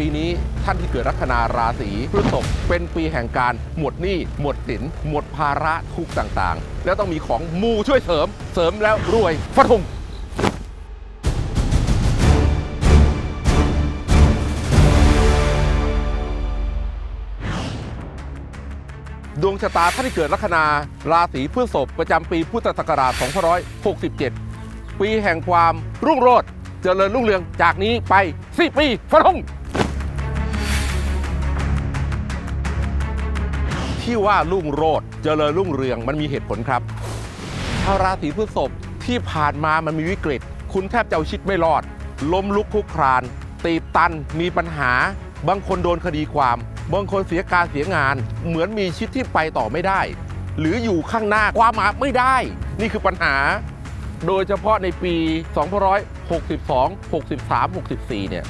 ปีนี้ท่านที่เกิดลัคนาราศีพฤษภเป็นปีแห่งการหมดหนี้หมดสินหมดภาระทุกต่างๆ แล้วต้องมีของมูช่วยเสริม เสริมแล้วรวยฟันธงดวงชะตาท่านที่เกิดลัคนาราศีพฤษภประจำปีพุทธศักราช 2567 ปีแห่งความรุ่งโรจน์เจริญรุ่งเรืองจากนี้ไป 4 ปีฟันธง ที่ว่ารุ่งโรจน์เจริญรุ่งเรืองมันมีเหตุผลครับชาวราศีพฤษภที่ผ่านมามันมีวิกฤต คุณแทบจะเอาชีวิตไม่รอด ล้มลุกคุกคราน ตีบตันมีปัญหา บางคนโดนคดีความ บางคนเสียการเสียงาน เหมือนมีชีวิตที่ไปต่อไม่ได้ หรืออยู่ข้างหน้าความมาไม่ได้ นี่คือปัญหา โดยเฉพาะในปี 2562 63 64 เนี่ย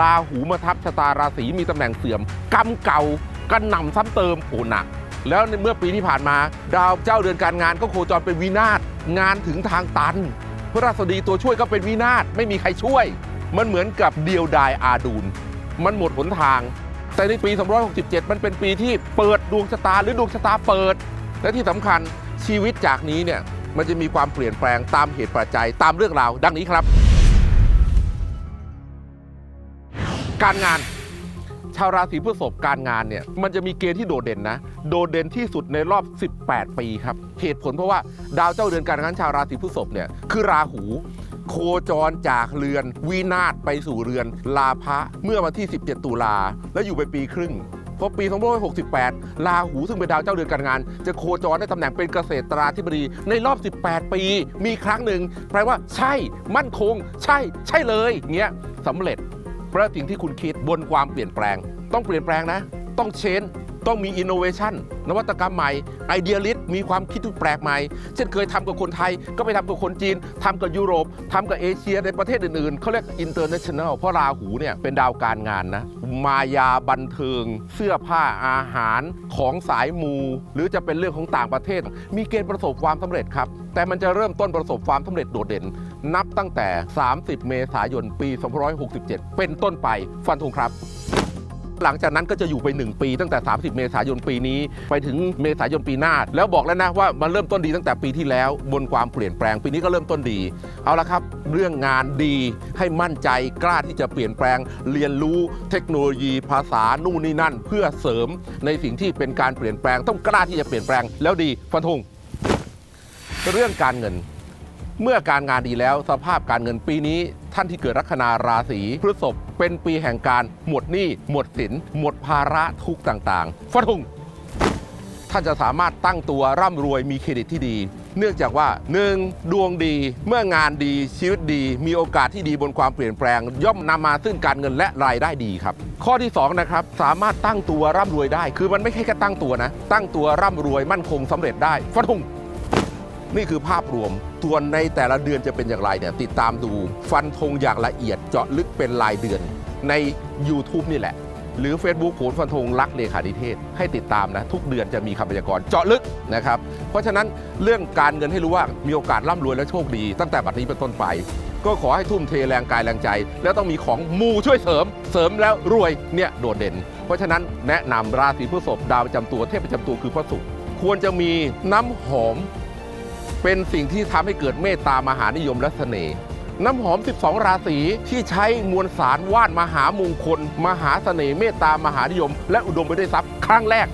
ลาหูมาทับชะตาราศีมีตำแหน่งเสื่อมกรรมเก่ากันหน่ำซ้ำเติมโหนัก แล้วในเมื่อปีที่ผ่านมาดาวเจ้าเดือนการงานก็โคจรเป็นวินาศงานถึงทางตันพระราษฎีตัวช่วยก็เป็นวินาศไม่มีใครช่วย มันเหมือนกับเดียวดายอาดูลมันหมดหนทาง แต่ในปี 267 มันเป็นปีที่เปิดดวงชะตาหรือดวงชะตาเปิด และที่สำคัญชีวิตจากนี้เนี่ยมันจะมีความเปลี่ยนแปลงตามเหตุปัจจัยตามเรื่องราวดังนี้ครับ การงาน ชาวราศีพฤษภการงานเนี่ยมันจะมีเกณฑ์ที่โดดเด่นนะ โดดเด่นที่สุดในรอบ 18 ปีครับ เหตุผลเพราะว่าดาวเจ้าเดือนการงานชาวราศีพฤษภเนี่ยคือราหู โคจรจากเรือน วินาศไปสู่เรือน ลาภะเมื่อวันที่ 17 ตุลาและอยู่ไปปีครึ่งพอปี 2568ลาหูซึ่งเป็นดาวเจ้าเดือนการงาน จะโคจรได้ตำแหน่งเป็นเกษตราธิบดีในรอบ 18 ปี มีครั้งหนึ่งแปลว่าใช่ มั่นคง ใช่ ใช่เลยเงี้ยสำเร็จ เพราะสิ่งที่คุณคิดบนความเปลี่ยนแปลง ต้องเปลี่ยนแปลงนะ ต้องเชนต้องมีอินโนเวชันนวัตกรรมใหม่ไอเดียลิสมีความคิดที่แปลกใหม่ เช่นเคยทำกับคนไทย ก็ไปทำกับคนจีนทำกับยุโรปทำกับเอเชียในประเทศอื่นๆ เขาเรียกอินเตอร์เนชั่นแนลเพราะราหูเนี่ยเป็นดาวการงานนะ มายาบันเทิง เสื้อผ้าอาหารของสายมู หรือจะเป็นเรื่องของต่างประเทศ มีเกณฑ์ประสบความสำเร็จครับ แต่มันจะเริ่มต้นประสบความสำเร็จโดดเด่น นับตั้งแต่ 30 เมษายน ปี 2567 เป็นต้นไป ฟันธงครับ หลังจากนั้นก็จะอยู่ไป 1 ปีตั้งแต่ 30 เมษายนปีนี้ ไปถึงเมษายนปีหน้า แล้วบอกแล้วนะว่ามันเริ่มต้นดีตั้งแต่ปีที่แล้ว บนความเปลี่ยนแปลงปีนี้ก็เริ่มต้นดี เอาละครับ เรื่องงานดีให้มั่นใจกล้าที่จะเปลี่ยนแปลง เรียนรู้เทคโนโลยีภาษานู่นนี่นั่น เพื่อเสริมในสิ่งที่เป็นการเปลี่ยนแปลง ต้องกล้าที่จะเปลี่ยนแปลงแล้วดีฟันธงเรื่องการเงิน เมื่อการงานดีแล้วสภาพการเงินปีนี้ ท่านที่เกิดลัคนาราศีพฤษภเป็นปีแห่งการหมดหนี้หมดสิน หมดภาระทุกต่างๆฟันธงท่านจะสามารถตั้งตัวร่ำรวยมีเครดิตที่ดี เนื่องจากว่า 1. ดวงดีเมื่องานดีชีวิตดี มีโอกาสที่ดีบนความเปลี่ยนแปลง ย่อมนำมาซึ่งการเงินและรายได้ดีครับ ข้อที่สองนะครับสามารถตั้งตัวร่ำรวยได้ คือมันไม่ใช่แค่ตั้งตัวนะ ตั้งตัวร่ำรวยมั่นคงสำเร็จได้ฟันธง นี่คือภาพรวมส่วนในแต่ละเดือนจะเป็นอย่างไรเนี่ยติดตามดูฟันธงอย่างละเอียดเจาะลึกเป็นรายเดือน ใน YouTube นี่แหละ หรือ Facebook โหนฟันธงรักเลขานิเทศ ให้ติดตามนะ ทุกเดือนจะมีคำพยากรณ์เจาะลึกนะครับ เพราะฉะนั้นเรื่องการเงินให้รู้ว่ามีโอกาสร่ำรวยและโชคดี ตั้งแต่บัดนี้เป็นต้นไป ก็ขอให้ทุ่มเทแรงกายแรงใจ แล้วต้องมีของมูช่วยเสริม เสริมแล้วรวยเนี่ยโดดเด่น เพราะฉะนั้นแนะนำราศีพฤษภดาวประจำตัวเทพประจำตัวคือพระศุกร์ควรจะมีน้ำหอม เป็นสิ่งที่ทำให้เกิดเมตตามหานิยมและเสน่ห์น้ำหอม 12 ราศีที่ใช้มวลสารว่านมหามงคล มหาเสน่ห์เมตตามหานิยม และอุดมไปด้วยทรัพย์ครั้งแรก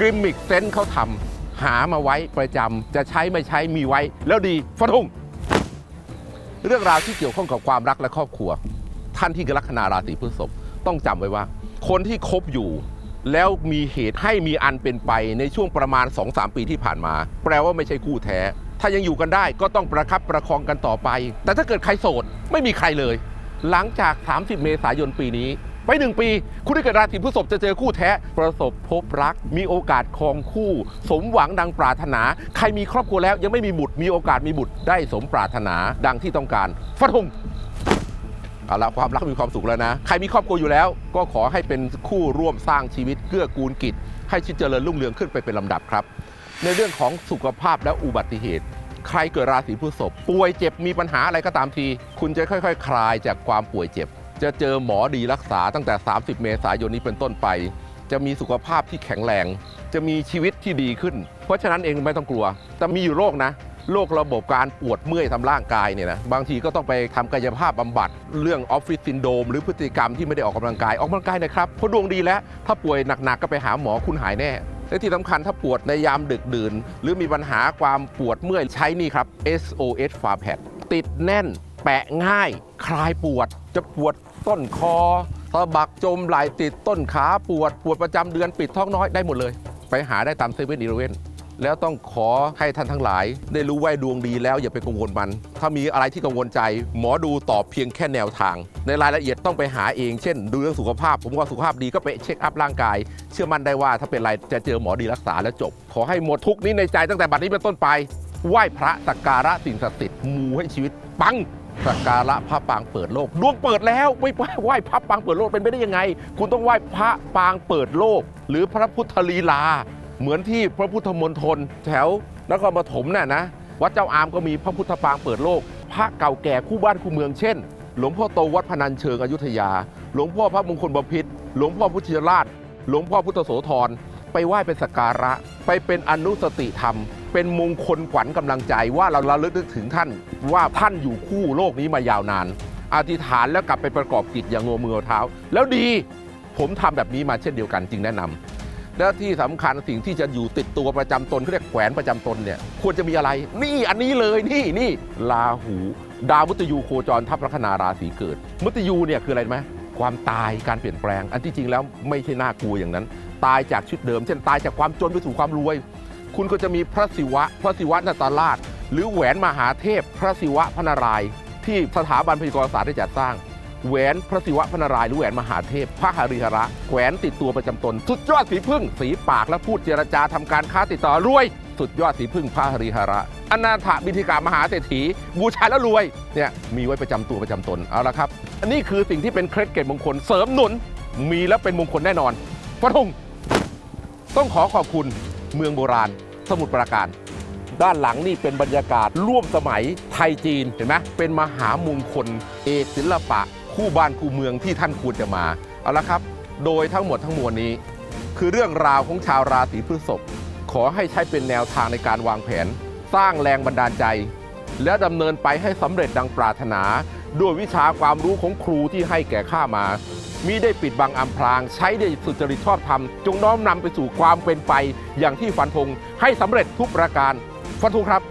กริมมิกเซนเขาทำหามาไว้ประจำจะใช้ไม่ใช้มีไว้ แล้วดีฟันธงเรื่องราวที่เกี่ยวข้องกับความรักและครอบครัว ท่านที่กลัคนาราศีพฤษภต้องจำไว้ว่า คนที่คบอยู่ แล้วมีเหตุให้มีอันเป็นไปในช่วงประมาณ 2-3 ปีที่ผ่านมา แปลว่าไม่ใช่คู่แท้ ถ้ายังอยู่กันได้ก็ต้องประคับประคองกันต่อไป แต่ถ้าเกิดใครโสดไม่มีใครเลย หลังจาก 30 เมษายนปีนี้ ไปหนึ่งปี คุณที่เกิดราศีพฤษภจะเจอคู่แท้ ประสบพบรัก มีโอกาสครองคู่ สมหวังดังปรารถนา ใครมีครอบครัวแล้วยังไม่มีบุตร มีโอกาสมีบุตรได้สมปรารถนาดังที่ต้องการฟันธงเอาละความรักมีความสุขแล้วนะ ใครมีครอบครัวอยู่แล้ว ก็ขอให้เป็นคู่ร่วมสร้างชีวิตเกื้อกูลกิจ ให้ชีวิตเจริญรุ่งเรืองขึ้นไปเป็นลำดับครับ ในเรื่องของสุขภาพและอุบัติเหตุ ใครเกิดราศีพฤษภป่วยเจ็บมีปัญหาอะไรก็ตามที คุณจะค่อย ๆ คลายจากความป่วยเจ็บ จะเจอหมอดีรักษาตั้งแต่ 30 เมษายนนี้เป็นต้นไป จะมีสุขภาพที่แข็งแรง จะมีชีวิตที่ดีขึ้น เพราะฉะนั้นเองไม่ต้องกลัว แต่มีอยู่โรคนะโรคระบบการปวดเมื่อยทำร่างกายเนี่ยนะบางทีก็ต้องไปทำกายภาพบำบัดเรื่องออฟฟิศซินโดมหรือพฤติกรรมที่ไม่ได้ออกกำลังกายออกกำลังกายนะครับเพราะดวงดีแล้ว ถ้าป่วยหนักๆก็ไปหาหมอคุณหายแน่ และที่สำคัญถ้าปวดในยามดึกดื่น หรือมีปัญหาความปวดเมื่อยใช้นี่ครับ SOS f a p a d ติดแน่น แปะง่าย คลายปวด จะปวดต้นคอสะบักจมไหล่ติดต้นขาปวด ปวดประจำเดือนปิดท้องน้อยได้หมดเลย ไปหาได้ตามเซเว่นอีเลเว่น แล้วต้องขอให้ท่านทั้งหลาย ได้รู้ว่าดวงดีแล้วอย่าไปกังวลมัน ถ้ามีอะไรที่กังวลใจ หมอดูตอบเพียงแค่แนวทาง ในรายละเอียดต้องไปหาเองเช่น ดูเรื่องสุขภาพ ผมว่าสุขภาพดีก็ไปเช็คอัพร่างกาย เชื่อมั่นได้ว่าถ้าเป็นอะไรจะเจอหมอดีรักษาแล้วจบ ขอให้หมดทุกข์นี้ในใจตั้งแต่บัดนี้เป็นต้นไปไหว้พระสักการะสิ่งศักดิ์สิทธิ์มูให้ชีวิตปังสักการะพระปางเปิดโลก ดวงเปิดแล้วไม่ไหว้พระปางเปิดโลกเป็นไปได้ยังไง คุณต้องไหว้พระปางเปิดโลก หรือพระพุทธลีลา เหมือนที่พระพุทธมณฑลแถวนครปฐมน่ะนะวัดเจ้าอามก็มีพระพุทธปางเปิดโลก พระเก่าแก่คู่บ้านคู่เมืองเช่น หลวงพ่อโตวัดพนัญเชิงอยุธยา หลวงพ่อพระมงคลบพิตรหลวงพ่อพุทธราช หลวงพ่อพุทธโสธรไปไหว้เป็นสักการะ ไปเป็นอนุสติธรรม เป็นมงคลขวัญกำลังใจว่าเราระลึกนึกถึงท่าน ว่าท่านอยู่คู่โลกนี้มายาวนาน อธิษฐานแล้วกลับไปประกอบกิจอย่างงัวมือเอาเท้า แล้วดีผมทำแบบนี้มาเช่นเดียวกันจึงแนะนำ แล้วที่สำคัญสิ่งที่จะอยู่ติดตัวประจำตนเขาเรียกแขวนประจำตนเนี่ยควรจะมีอะไร นี่อันนี้เลยนี่นี่ลาหู ดาวมุตยูโคจรทับลัคนาราศีเกิด มุตยูเนี่ยคืออะไรไหมความตายการเปลี่ยนแปลง อันที่จริงแล้วไม่ใช่น่ากลัวอย่างนั้น ตายจากชีวิตเดิม เช่นตายจากความจนไปสู่ความรวย คุณก็จะมีพระศิวะ พระศิวะนาตาราช หรือแหวนมหาเทพ พระศิวะพระนารายณ์ที่สถาบันพยากรศาสตร์ได้จัดสร้าง แหวนพระศิวะพนารายหรือแหวนมหาเทพ พระหริหระแหวนติดตัวประจำตน สุดยอดสีพึ่ง สีปากและพูดเจรจาทำการค้าติดต่อรวย สุดยอดสีพึ่งพระหริหระอนาถบิธิกามหาเศรษฐี บูชาแล้วรวยเนี่ยมีไว้ประจำตัวประจำตนเอาละครับ อันนี้คือสิ่งที่เป็นเคล็ดเกตมงคลเสริมหนุน มีแล้วเป็นมงคลแน่นอนฟันธงต้องขอขอบคุณเมืองโบราณ สมุทรปราการ ด้านหลังนี่เป็นบรรยากาศร่วมสมัยไทยจีนเห็นไหมเป็นมหามงคล เอกศิลปะ คู่บ้านคู่เมืองที่ท่านควรจะมาเอาละครับ โดยทั้งหมดทั้งมวลนี้ คือเรื่องราวของชาวราศีพฤษภขอให้ใช้เป็นแนวทางในการวางแผน สร้างแรงบันดาลใจ และดำเนินไปให้สำเร็จดังปรารถนา ด้วยวิชาความรู้ของครูที่ให้แก่ข้ามามิได้ปิดบังอำพราง ใช้ได้สุจริตชอบธรรม จงน้อมนำไปสู่ความเป็นไป อย่างที่ฟันธงให้สำเร็จทุกประการ ฟันธงครับ